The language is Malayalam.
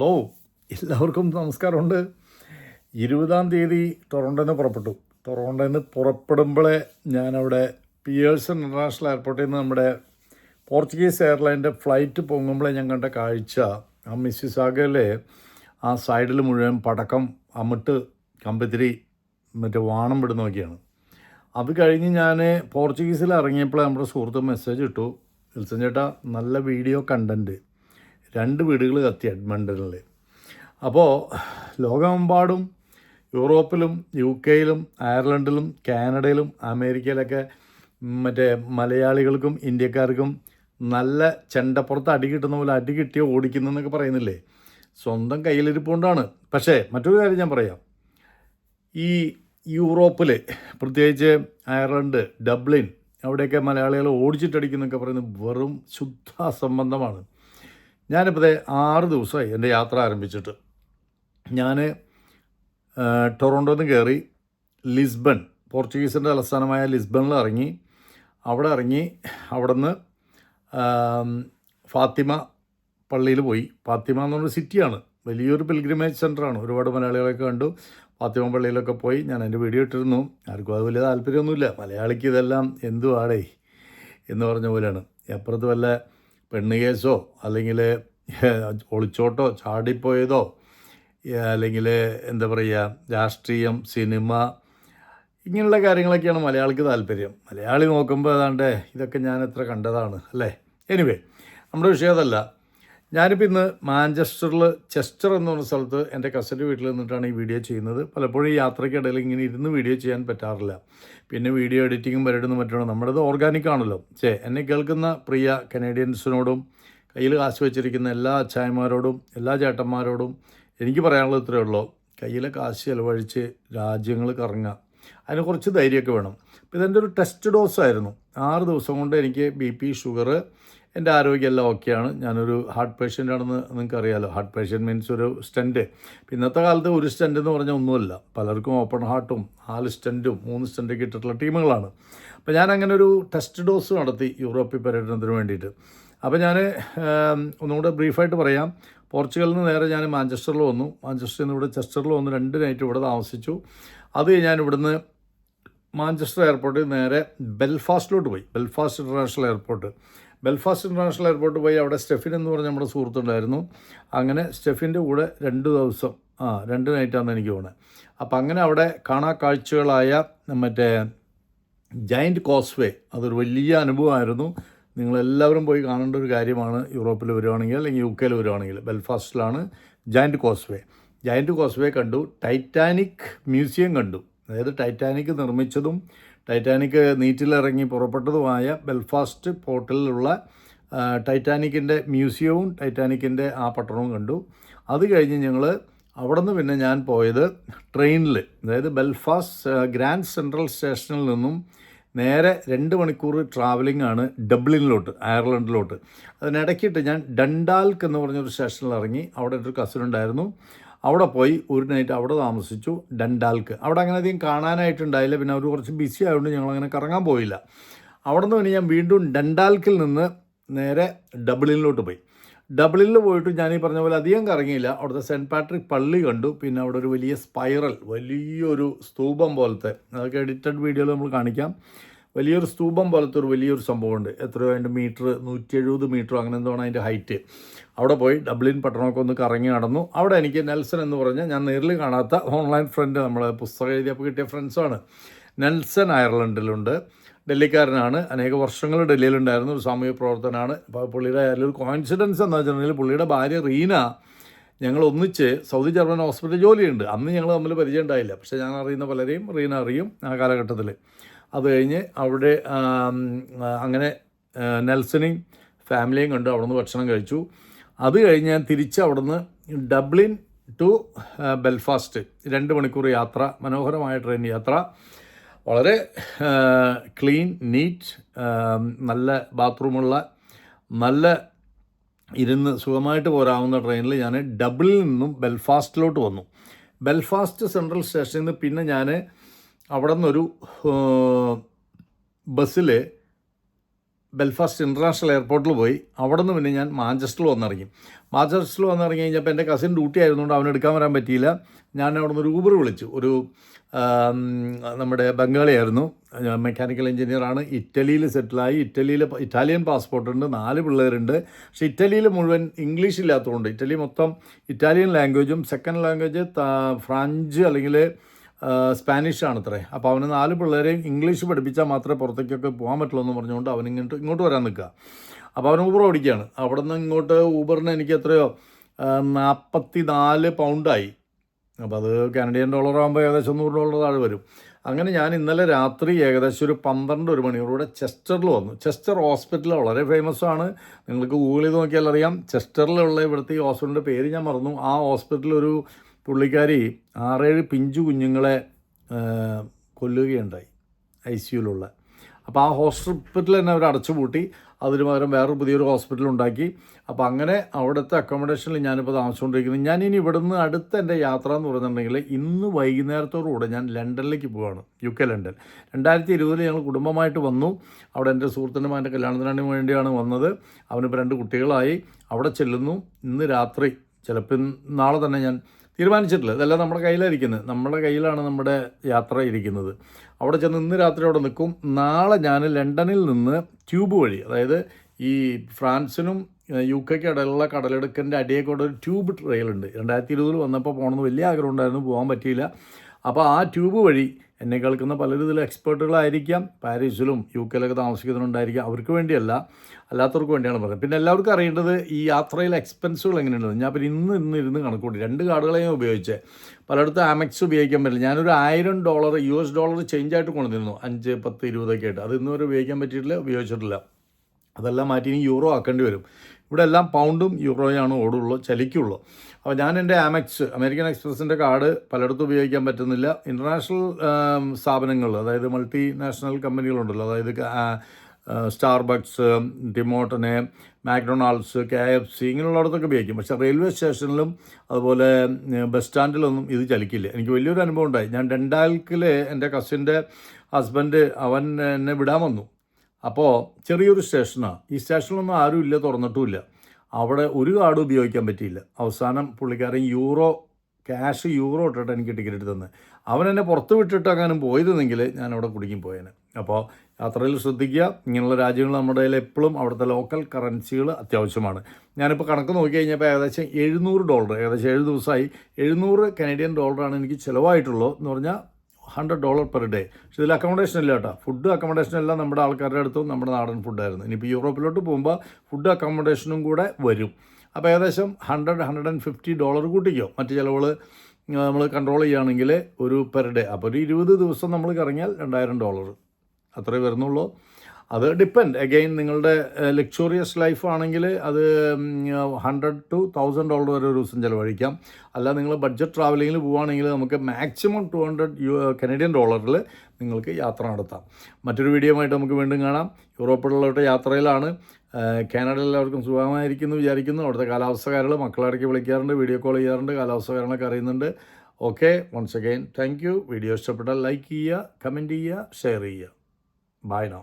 ഹലോ എല്ലാവർക്കും നമസ്കാരമുണ്ട്. ഇരുപതാം തീയതി ടൊറോണ്ടോയിൽ നിന്ന് പുറപ്പെട്ടു. ടൊറോണ്ടോയിൽ നിന്ന് പുറപ്പെടുമ്പോഴേ ഞാനവിടെ പിയേഴ്സൺ ഇന്റർനാഷണൽ എയർപോർട്ടിൽ നിന്ന് നമ്മുടെ പോർച്ചുഗീസ് എയർലൈന്റെ ഫ്ലൈറ്റ് പൊങ്ങുമ്പോഴേ ഞാൻ കണ്ട കാഴ്ച ആ മിസ്സിസാഗയിലെ ആ സൈഡിൽ മുഴുവൻ പടക്കം അമിട്ട് കമ്പത്തിരി മറ്റേ വാണം വിടുന്നൊക്കെയാണ് അത് കഴിഞ്ഞ് ഞാൻ പോർച്ചുഗീസിൽ ഇറങ്ങിയപ്പോൾ നമ്മുടെ സുഹൃത്ത് മെസ്സേജ് ഇട്ടു. വിൽസൻ ചേട്ടാ നല്ല വീഡിയോ കണ്ടന്റ് രണ്ട് വീടുകൾ കത്തി എഡ്മണ്ടനിൽ അപ്പോൾ ലോകമെമ്പാടും യൂറോപ്പിലും യു കെയിലും അയർലൻഡിലും കാനഡയിലും അമേരിക്കയിലൊക്കെ മറ്റേ മലയാളികൾക്കും ഇന്ത്യക്കാർക്കും നല്ല ചെണ്ടപ്പുറത്ത് അടി കിട്ടുന്ന പോലെ അടി കിട്ടിയോ ഓടിക്കുന്നതെന്നൊക്കെ പറയുന്നില്ലേ? സ്വന്തം കയ്യിലിരിപ്പുകൊണ്ടാണ്. പക്ഷേ മറ്റൊരു കാര്യം ഞാൻ പറയാം. ഈ യൂറോപ്പിൽ പ്രത്യേകിച്ച് അയർലൻഡ് ഡബ്ലിൻ അവിടെയൊക്കെ മലയാളികൾ ഓടിച്ചിട്ടടിക്കുന്നൊക്കെ പറയുന്നത് വെറും ശുദ്ധ അസംബന്ധമാണ് ഞാനിപ്പോൾ ആറ് ദിവസമായി എന്റെ യാത്ര ആരംഭിച്ചിട്ട്. ഞാൻ ടൊറോണ്ടോയിൽ നിന്ന് കയറി ലിസ്ബൺ പോർച്ചുഗീസിന്റെ തലസ്ഥാനമായ ലിസ്ബണിൽ ഇറങ്ങി. അവിടെ ഇറങ്ങി അവിടെ നിന്ന് ഫാത്തിമ പള്ളിയിൽ പോയി. ഫാത്തിമ എന്ന് പറഞ്ഞ സിറ്റിയാണ്. വലിയൊരു പിൽഗ്രിമേജ് സെന്ററാണ് ഒരുപാട് മലയാളികളൊക്കെ കണ്ടു. ഫാത്തിമ പള്ളിയിലൊക്കെ പോയി. ഞാൻ എന്റെ വീഡിയോ ഇട്ടിരുന്നു. ആർക്കും അത് വലിയ താല്പര്യമൊന്നുമില്ല. മലയാളിക്ക് ഇതെല്ലാം എന്തുവാടേ എന്ന് പറഞ്ഞ പോലെയാണ്. അപ്പുറത്ത് വല്ല പെണ്ണ് കേസോ അല്ലെങ്കിൽ ഒളിച്ചോട്ടോ ചാടിപ്പോയതോ അല്ലെങ്കിൽ എന്താ പറയുക രാഷ്ട്രീയം സിനിമ ഇങ്ങനെയുള്ള കാര്യങ്ങളൊക്കെയാണ് മലയാളിക്ക് താല്പര്യം. മലയാളി നോക്കുമ്പോൾ ഏതാണ്ട് ഇതൊക്കെ ഞാൻ എത്ര കണ്ടതാണ് അല്ലേ? എനിവേ നമ്മുടെ വിഷയം അതല്ല. ഞാനിപ്പോൾ ഇന്ന് മാഞ്ചസ്റ്ററിൽ ചെസ്റ്റർ എന്ന് പറഞ്ഞ സ്ഥലത്ത് എന്റെ കസ്റ്റഡി വീട്ടിൽ നിന്നിട്ടാണ് ഈ വീഡിയോ ചെയ്യുന്നത്. പലപ്പോഴും യാത്രയ്ക്കിടയിൽ ഇങ്ങനെ ഇരുന്ന് വീഡിയോ ചെയ്യാൻ പറ്റാറില്ല. പിന്നെ വീഡിയോ എഡിറ്റിങ്ങും പരിപാടിയൊന്നും പറ്റണം? നമ്മുടേത് ഓർഗാനിക് ആണല്ലോ. ചേ എന്നെ കേൾക്കുന്ന പ്രിയ കനേഡിയൻസിനോടും കയ്യിൽ കാശ് വെച്ചിരിക്കുന്ന എല്ലാ അച്ചായന്മാരോടും എല്ലാ ചേട്ടന്മാരോടും എനിക്ക് പറയാനുള്ളത് ഇത്രയേ ഉള്ളൂ. കയ്യിലെ കാശ് ചിലവഴിച്ച് രാജ്യങ്ങൾ കറങ്ങുക. അതിന് കുറച്ച് ധൈര്യമൊക്കെ വേണം. അപ്പോൾ ഇതെന്റെ ഒരു ടെസ്റ്റ് ഡോസ് ആയിരുന്നു ആറ് ദിവസം കൊണ്ട് എനിക്ക് ബി പി ഷുഗർ എന്റെ ആരോഗ്യമെല്ലാം ഓക്കെയാണ്. ഞാനൊരു ഹാർട്ട് പേഷ്യന്റ് ആണെന്ന് നിങ്ങൾക്ക് അറിയാമല്ലോ ഹാർട്ട് പേഷ്യന്റ് മീൻസ് ഒരു സ്റ്റന്റ് ഇന്നത്തെ കാലത്ത് ഒരു സ്റ്റന്റ് എന്ന് പറഞ്ഞാൽ ഒന്നുമല്ല. പലർക്കും ഓപ്പൺ ഹാർട്ടും നാല് സ്റ്റെന്റും മൂന്ന് സ്റ്റന്റൊക്കെ ഇട്ടിട്ടുള്ള ടീമുകളാണ്. അപ്പോൾ ഞാൻ അങ്ങനെ ഒരു ടെസ്റ്റ് ഡോസ് നടത്തി യൂറോപ്യൻ പര്യടനത്തിന് വേണ്ടിയിട്ട്. അപ്പോൾ ഞാൻ ഒന്നുകൂടെ ബ്രീഫായിട്ട് പറയാം. പോർച്ചുഗലിൽ നിന്ന് നേരെ ഞാൻ മാഞ്ചസ്റ്ററിൽ വന്നു. മാഞ്ചസ്റ്ററിൽ നിന്ന് ഇവിടെ ചെസ്റ്ററിൽ വന്നു രണ്ട് നൈറ്റ് ഇവിടെ താമസിച്ചു. അത് ഞാൻ ഇവിടുന്ന് മാഞ്ചസ്റ്റർ എയർപോർട്ടിൽ നേരെ ബെൽഫാസ്റ്റിലോട്ട് പോയി. Belfast International Airport. Belfast International Airport പോയി അവിടെ സ്റ്റെഫിൻ എന്ന് പറഞ്ഞ നമ്മുടെ സുഹൃത്തുണ്ടായിരുന്നു. അങ്ങനെ സ്റ്റെഫിന്റെ കൂടെ രണ്ട് ദിവസം ആ രണ്ട് നൈറ്റാണെന്ന് എനിക്ക് തോന്നുന്നത് അപ്പം അങ്ങനെ അവിടെ കാണാ കാഴ്ചകളായ മറ്റേ ജയന്റ് കോസ്വേ അതൊരു വലിയ അനുഭവമായിരുന്നു. നിങ്ങളെല്ലാവരും പോയി കാണേണ്ട ഒരു കാര്യമാണ് യൂറോപ്പിൽ വരുവാണെങ്കിൽ അല്ലെങ്കിൽ യു കെയിൽ വരുവാണെങ്കിൽ. ബെൽഫാസ്റ്റിലാണ് ജയന്റ് കോസ്വേ. ജയന്റ് കോസ്വേ കണ്ടു ടൈറ്റാനിക് മ്യൂസിയം കണ്ടു. അതായത് ടൈറ്റാനിക് നിർമ്മിച്ചതും ടൈറ്റാനിക് നീറ്റിലിറങ്ങി പുറപ്പെട്ടതുമായ ബെൽഫാസ്റ്റ് പോർട്ടിലുള്ള ടൈറ്റാനിക്കിന്റെ മ്യൂസിയവും ടൈറ്റാനിക്കിന്റെ ആ പട്ടണവും കണ്ടു. അത് കഴിഞ്ഞ് ഞങ്ങൾ അവിടെ നിന്ന് പിന്നെ ഞാൻ പോയത് ട്രെയിനിൽ അതായത് ബെൽഫാസ്റ്റ് ഗ്രാൻഡ് സെൻട്രൽ സ്റ്റേഷനിൽ നിന്നും നേരെ രണ്ട് മണിക്കൂർ ട്രാവലിംഗ് ആണ് ഡബ്ലിനിലോട്ട് അയർലൻഡിലോട്ട് അതിനിടയ്ക്കിട്ട് ഞാൻ ഡണ്ടാൽക്ക് എന്ന് പറഞ്ഞൊരു സ്റ്റേഷനിൽ ഇറങ്ങി. അവിടെ ഒരു കസിൻ ഉണ്ടായിരുന്നു. അവിടെ പോയി ഒരു നൈറ്റ് അവിടെ താമസിച്ചു ഡണ്ടാൽക്ക് അവിടെ അങ്ങനെ അധികം കാണാനായിട്ടുണ്ടായില്ല. പിന്നെ അവർ കുറച്ച് ബിസി ആയതുകൊണ്ട് ഞങ്ങളങ്ങനെ കറങ്ങാൻ പോയില്ല. അവിടെ നിന്ന് പിന്നെ ഞാൻ വീണ്ടും ഡണ്ടാൽക്കിൽ നിന്ന് നേരെ ഡബ്ലിനിലോട്ട് പോയി. ഡബ്ലിനിൽ പോയിട്ട് ഞാൻ ഈ പറഞ്ഞ പോലെ അധികം കറങ്ങിയില്ല. അവിടുത്തെ സെന്റ് പാട്രിക് പള്ളി കണ്ടു. പിന്നെ അവിടെ ഒരു വലിയ സ്പൈറൽ വലിയൊരു സ്തൂപം പോലത്തെ അതൊക്കെ എഡിറ്റഡ് വീഡിയോയിൽ നമ്മൾ കാണിക്കാം. വലിയൊരു സ്തൂപം പോലത്തെ ഒരു വലിയൊരു സംഭവമുണ്ട്. എത്രയോ അതിന്റെ മീറ്റർ നൂറ്റി എഴുപത് മീറ്റർ അങ്ങനെ എന്തോണം അതിന്റെ ഹൈറ്റ്. അവിടെ പോയി ഡബ്ലിൻ പട്ടണമൊക്കെ ഒന്ന് കറങ്ങി നടന്നു. അവിടെ എനിക്ക് നെൽസൺ എന്ന് പറഞ്ഞാൽ ഞാൻ നേരിൽ കാണാത്ത ഓൺലൈൻ ഫ്രണ്ട് നമ്മൾ പുസ്തകം എഴുതിയപ്പോൾ കിട്ടിയ ഫ്രണ്ട്സാണ്. നെൽസൺ അയർലൻഡിലുണ്ട്. ഡൽഹിക്കാരനാണ്. അനേക വർഷങ്ങൾ ഡൽഹിയിലുണ്ടായിരുന്നു ഒരു സാമൂഹ്യ പ്രവർത്തനമാണ് അപ്പോൾ പുള്ളിയുടെ ഒരു കോയിൻസിഡൻസ് എന്ന് വെച്ചിട്ടുണ്ടെങ്കിൽ പുള്ളിയുടെ ഭാര്യ റീന ഞങ്ങൾ ഒന്നിച്ച് സൗദി ജർമ്മൻ ഹോസ്പിറ്റൽ ജോലിയുണ്ട്. അന്ന് ഞങ്ങൾ തമ്മിൽ പരിചയം ഉണ്ടായില്ല. പക്ഷേ ഞാൻ അറിയുന്ന പലരെയും റീന അറിയും ആ കാലഘട്ടത്തിൽ അത് കഴിഞ്ഞ് അവിടെ അങ്ങനെ നെൽസനെയും ഫാമിലിയും കണ്ടു. അവിടെ നിന്ന് ഭക്ഷണം കഴിച്ചു. അത് കഴിഞ്ഞ് ഞാൻ തിരിച്ച് അവിടുന്ന് ഡബ്ലിൻ ടു ബെൽഫാസ്റ്റ് രണ്ട് മണിക്കൂർ യാത്ര മനോഹരമായ ട്രെയിൻ യാത്ര. വളരെ ക്ലീൻ നീറ്റ് നല്ല ബാത്റൂമുള്ള നല്ല ഇരുന്ന് സുഖമായിട്ട് പോരാവുന്ന ട്രെയിനിൽ ഞാൻ ഡബിളിൽ നിന്നും ബെൽഫാസ്റ്റിലോട്ട് വന്നു. ബെൽഫാസ്റ്റ് സെൻട്രൽ സ്റ്റേഷനിൽ നിന്ന് പിന്നെ ഞാൻ അവിടെ നിന്നൊരു ബസ്സിൽ ബെൽഫാസ്റ്റ് ഇന്റർനാഷണൽ എയർപോർട്ടിൽ പോയി. അവിടെ നിന്ന് പിന്നെ ഞാൻ മാഞ്ചസ്റ്ററിൽ വന്നിറങ്ങി. മാഞ്ചസ്റ്ററിൽ വന്നിറങ്ങി കഴിഞ്ഞപ്പോൾ എന്റെ കസിൻ ഡ്യൂട്ടി ആയിരുന്നുകൊണ്ട് അവനെ എടുക്കാൻ വരാൻ പറ്റിയില്ല. ഞാൻ അവിടെ നിന്ന് ഒരു ഊബർ വിളിച്ചു. ഒരു നമ്മുടെ ബംഗാളിയായിരുന്നു. മെക്കാനിക്കൽ എഞ്ചിനീയറാണ്. ഇറ്റലിയിൽ സെറ്റിലായി. ഇറ്റലിയിൽ ഇറ്റാലിയൻ പാസ്പോർട്ടുണ്ട്. നാല് പിള്ളേരുണ്ട്. പക്ഷേ ഇറ്റലിയിൽ മുഴുവൻ ഇംഗ്ലീഷ് ഇല്ലാത്തതുകൊണ്ട് ഇറ്റലി മൊത്തം ഇറ്റാലിയൻ ലാംഗ്വേജും സെക്കൻഡ് ലാംഗ്വേജ് ഫ്രഞ്ച് അല്ലെങ്കിൽ സ്പാനിഷ് അത്രേ അപ്പോൾ അവന് നാല് പിള്ളേരെയും ഇംഗ്ലീഷ് പഠിപ്പിച്ചാൽ മാത്രമേ പുറത്തേക്കൊക്കെ പോകാൻ പറ്റുള്ളൂ എന്ന് പറഞ്ഞുകൊണ്ട് അവൻ ഇങ്ങോട്ട് ഇങ്ങോട്ട് വരാൻ നിൽക്കുക അപ്പോൾ അവൻ ഊബർ ഓടിക്കുകയാണ്. അവിടെ നിന്ന് ഇങ്ങോട്ട് ഊബറിന് എനിക്ക് എത്രയോ നാൽപ്പത്തി നാല് പൗണ്ടായി അപ്പോൾ അത് കാനഡിയൻ ഡോളർ ആകുമ്പോൾ ഏകദേശം നൂറ് ഡോളർ താഴെ വരും. അങ്ങനെ ഞാൻ ഇന്നലെ രാത്രി ഏകദേശം ഒരു പന്ത്രണ്ട് ഒരു മണിയോടുകൂടെ ചെസ്റ്ററിൽ വന്നു. ചെസ്റ്റർ ഹോസ്പിറ്റൽ വളരെ ഫേമസ് ആണ്. നിങ്ങൾക്ക് ഗൂഗിൾ ചെയ്ത് നോക്കിയാൽ അറിയാം. ചെസ്റ്ററിലുള്ള ഇവിടുത്തെ ഈ ഹോസ്പിറ്റലിന്റെ പേര് ഞാൻ മറന്നു. ആ ഹോസ്പിറ്റലിൽ ഒരു പുള്ളിക്കാരി ആറേഴ് പിഞ്ചു കുഞ്ഞുങ്ങളെ കൊല്ലുകയുണ്ടായി ഐ സിയുലുള്ള അപ്പോൾ ആ ഹോസ്പിറ്റൽ തന്നെ അവർ അടച്ചുപൂട്ടി അതിന് പകരം വേറൊരു പുതിയൊരു ഹോസ്പിറ്റൽ ഉണ്ടാക്കി. അപ്പോൾ അങ്ങനെ അവിടുത്തെ അക്കോമഡേഷനിൽ ഞാനിപ്പോൾ താമസിച്ചുകൊണ്ടിരിക്കുന്നത് ഞാൻ ഇനി ഇവിടുന്ന് അടുത്ത എന്റെ യാത്ര എന്ന് പറയുന്നുണ്ടെങ്കിൽ ഇന്ന് വൈകുന്നേരത്തോടുകൂടെ ഞാൻ ലണ്ടനിലേക്ക് പോവുകയാണ് യു കെ ലണ്ടൻ. രണ്ടായിരത്തി ഇരുപതിൽ ഞങ്ങൾ കുടുംബമായിട്ട് വന്നു. അവിടെ എന്റെ സുഹൃത്തിന്റെ മാന്റെ കല്യാണത്തിന് വേണ്ടിയാണ് വന്നത്. അവനിപ്പോൾ രണ്ട് കുട്ടികളായി. അവിടെ ചെല്ലുന്നു. ഇന്ന് രാത്രി ചിലപ്പോൾ നാളെ തന്നെ ഞാൻ തീരുമാനിച്ചിട്ടില്ല. ഇതെല്ലാം നമ്മുടെ കയ്യിലായിരിക്കുന്നത്. നമ്മുടെ കയ്യിലാണ് നമ്മുടെ യാത്ര ഇരിക്കുന്നത്. അവിടെ ചെന്ന് ഇന്ന് രാത്രി അവിടെ നിൽക്കും. നാളെ ഞാൻ ലണ്ടനിൽ നിന്ന് ട്യൂബ് വഴി അതായത് ഈ ഫ്രാൻസിനും യു കെക്ക് ഇടയിലുള്ള കടലെടുക്കന്റെ അടിയേക്കൂടെ ഒരു ട്യൂബ് ട്രെയിലുണ്ട് രണ്ടായിരത്തി ഇരുപതിൽ വന്നപ്പോൾ പോകണമെന്ന് വലിയ ആഗ്രഹം ഉണ്ടായിരുന്നു. പോകാൻ പറ്റിയില്ല. അപ്പോൾ ആ ട്യൂബ് വഴി എന്നെ കേൾക്കുന്ന പലരും ഇതിൽ എക്സ്പേർട്ടുകളായിരിക്കാം. പാരീസിലും യു കെയിലൊക്കെ താമസിക്കുന്നുണ്ടായിരിക്കാം അവർക്ക് വേണ്ടിയല്ല അല്ലാത്തവർക്ക് വേണ്ടിയാണ് പറയുന്നത് പിന്നെ എല്ലാവർക്കും അറിയേണ്ടത് ഈ യാത്രയിലെ എക്സ്പെൻസുകൾ എങ്ങനെയുണ്ട് ഞാൻ പിന്നെ ഇന്ന് ഇന്ന് ഇരുന്ന് കണക്കൂട്ടി. രണ്ട് കാർഡുകളെ ഞാൻ ഉപയോഗിച്ചത് പലയിടത്തും ആമെക്സ് ഉപയോഗിക്കാൻ പറ്റില്ല. ഞാനൊരു ആയിരം dollar U S dollar change ആയിട്ട് കൊണ്ടുവന്നിരുന്നു. അഞ്ച് പത്ത് ഇരുപതൊക്കെ ആയിട്ട്. അത് ഇന്നുവരെ ഉപയോഗിക്കാൻ പറ്റിയിട്ടില്ല ഉപയോഗിച്ചിട്ടില്ല. അതെല്ലാം മാറ്റി ഇനി യൂറോ ആക്കേണ്ടി വരും. ഇവിടെ എല്ലാം പൗണ്ടും യൂറോയാണ് ഓടുള്ളൂ ചലിക്കുള്ളൂ. അപ്പോൾ ഞാൻ എന്റെ ആമക്സ് അമേരിക്കൻ എക്സ്പ്രസിന്റെ കാർഡ് പലയിടത്തും ഉപയോഗിക്കാൻ പറ്റുന്നില്ല. ഇന്റർനാഷണൽ സ്ഥാപനങ്ങൾ അതായത് മൾട്ടി നാഷണൽ കമ്പനികളുണ്ടല്ലോ അതായത് സ്റ്റാർബക്സ് ടിമോട്ടനെ മാക്ഡൊണാൾഡ്സ് കെ എഫ് സി ഇങ്ങനെയുള്ളിടത്തൊക്കെ ഉപയോഗിക്കും. പക്ഷേ റെയിൽവേ സ്റ്റേഷനിലും അതുപോലെ ബസ് സ്റ്റാൻഡിലൊന്നും ഇത് ചലിക്കില്ല. എനിക്ക് വലിയൊരു അനുഭവം ഉണ്ടായി. ഞാൻ ഡെൻഡാൽക്കിൽ എന്റെ കസിന്റെ ഹസ്ബൻഡ് അവൻ എന്നെ വിടാൻ വന്നു. അപ്പോൾ ചെറിയൊരു സ്റ്റേഷനാണ് ഈ സ്റ്റേഷനിലൊന്നും ആരും ഇല്ല തുറന്നിട്ടുമില്ല. അവിടെ ഒരു കാർഡ് ഉപയോഗിക്കാൻ പറ്റിയില്ല. അവസാനം പുള്ളിക്കാരൻ യൂറോ ക്യാഷ് യൂറോ ഇട്ടിട്ട് എനിക്ക് ടിക്കറ്റ് തന്നെ. അവൻ എന്നെ പുറത്ത് വിട്ടിട്ട് അങ്ങനെ പോയിരുന്നെങ്കിൽ ഞാൻ അവിടെ കുടിക്കും പോയേനെ അപ്പോൾ യാത്രയിൽ ശ്രദ്ധിക്കുക. ഇങ്ങനെയുള്ള രാജ്യങ്ങൾ നമ്മുടെ കയ്യിൽ എപ്പോഴും അവിടുത്തെ ലോക്കൽ കറൻസികൾ അത്യാവശ്യമാണ്. ഞാനിപ്പോൾ കണക്ക് നോക്കി കഴിഞ്ഞപ്പോൾ ഏകദേശം എഴുന്നൂറ് ഡോളർ ഏകദേശം ഏഴ് ദിവസമായി എഴുന്നൂറ് കനേഡിയൻ ഡോളറാണ് എനിക്ക് ചിലവായിട്ടുള്ളൂ എന്ന് പറഞ്ഞാൽ ഹൺഡ്രഡ് ഡോളർ പെർ ഡേ പക്ഷേ ഇതിൽ അക്കോമഡേഷൻ ഇല്ല കേട്ടോ. ഫുഡ് അക്കോമഡേഷൻ എല്ലാം നമ്മുടെ ആൾക്കാരുടെ അടുത്തും നമ്മുടെ നാടൻ ഫുഡായിരുന്നു ഇനിയിപ്പോൾ യൂറോപ്പിലോട്ട് പോകുമ്പോൾ ഫുഡ് അക്കോമഡേഷനും കൂടെ വരും. അപ്പോൾ ഏകദേശം hundred hundred and fifty dollar കൂട്ടിക്കോ. മറ്റ് ചിലവുകൾ നമ്മൾ കൺട്രോൾ ചെയ്യുകയാണെങ്കിൽ ഒരു പെർ ഡേ അപ്പോൾ ഒരു ഇരുപത് ദിവസം നമ്മൾ കറങ്ങിയാൽ രണ്ടായിരം ഡോളർ അത്രേ വരുന്നുള്ളൂ. അത് ഡിപ്പെൻഡ് അഗെയിൻ നിങ്ങളുടെ ലക്ഷറിയസ് ലൈഫ് ആണെങ്കിൽ അത് ഹൺഡ്രഡ് ടു തൗസൻഡ് ഡോളർ വരെ ഒരു ദിവസം ചിലവഴിക്കാം. അല്ല നിങ്ങൾ ബഡ്ജറ്റ് ട്രാവലിങ്ങിൽ പോവുകയാണെങ്കിൽ നമുക്ക് maximum two hundred U Canadian ഡോളറിൽ നിങ്ങൾക്ക് യാത്ര നടത്താം. മറ്റൊരു വീഡിയോ ആയിട്ട് നമുക്ക് വീണ്ടും കാണാം. യൂറോപ്പിലുള്ള യാത്രയിലാണ്. കാനഡയിൽ എല്ലാവർക്കും സുഖമായിരിക്കുന്നു വിചാരിക്കുന്നു. അവിടുത്തെ കാലാവസ്ഥക്കാരുകൾ മക്കളടക്കി വിളിക്കാറുണ്ട് വീഡിയോ കോൾ ചെയ്യാറുണ്ട് കാലാവസ്ഥ കാര്യങ്ങളൊക്കെ അറിയുന്നുണ്ട്. Okay once again thank you video ഇഷ്ടപ്പെട്ടാൽ ലൈക്ക് ചെയ്യുക കമന്റ് ചെയ്യുക ഷെയർ ചെയ്യുക. Bye no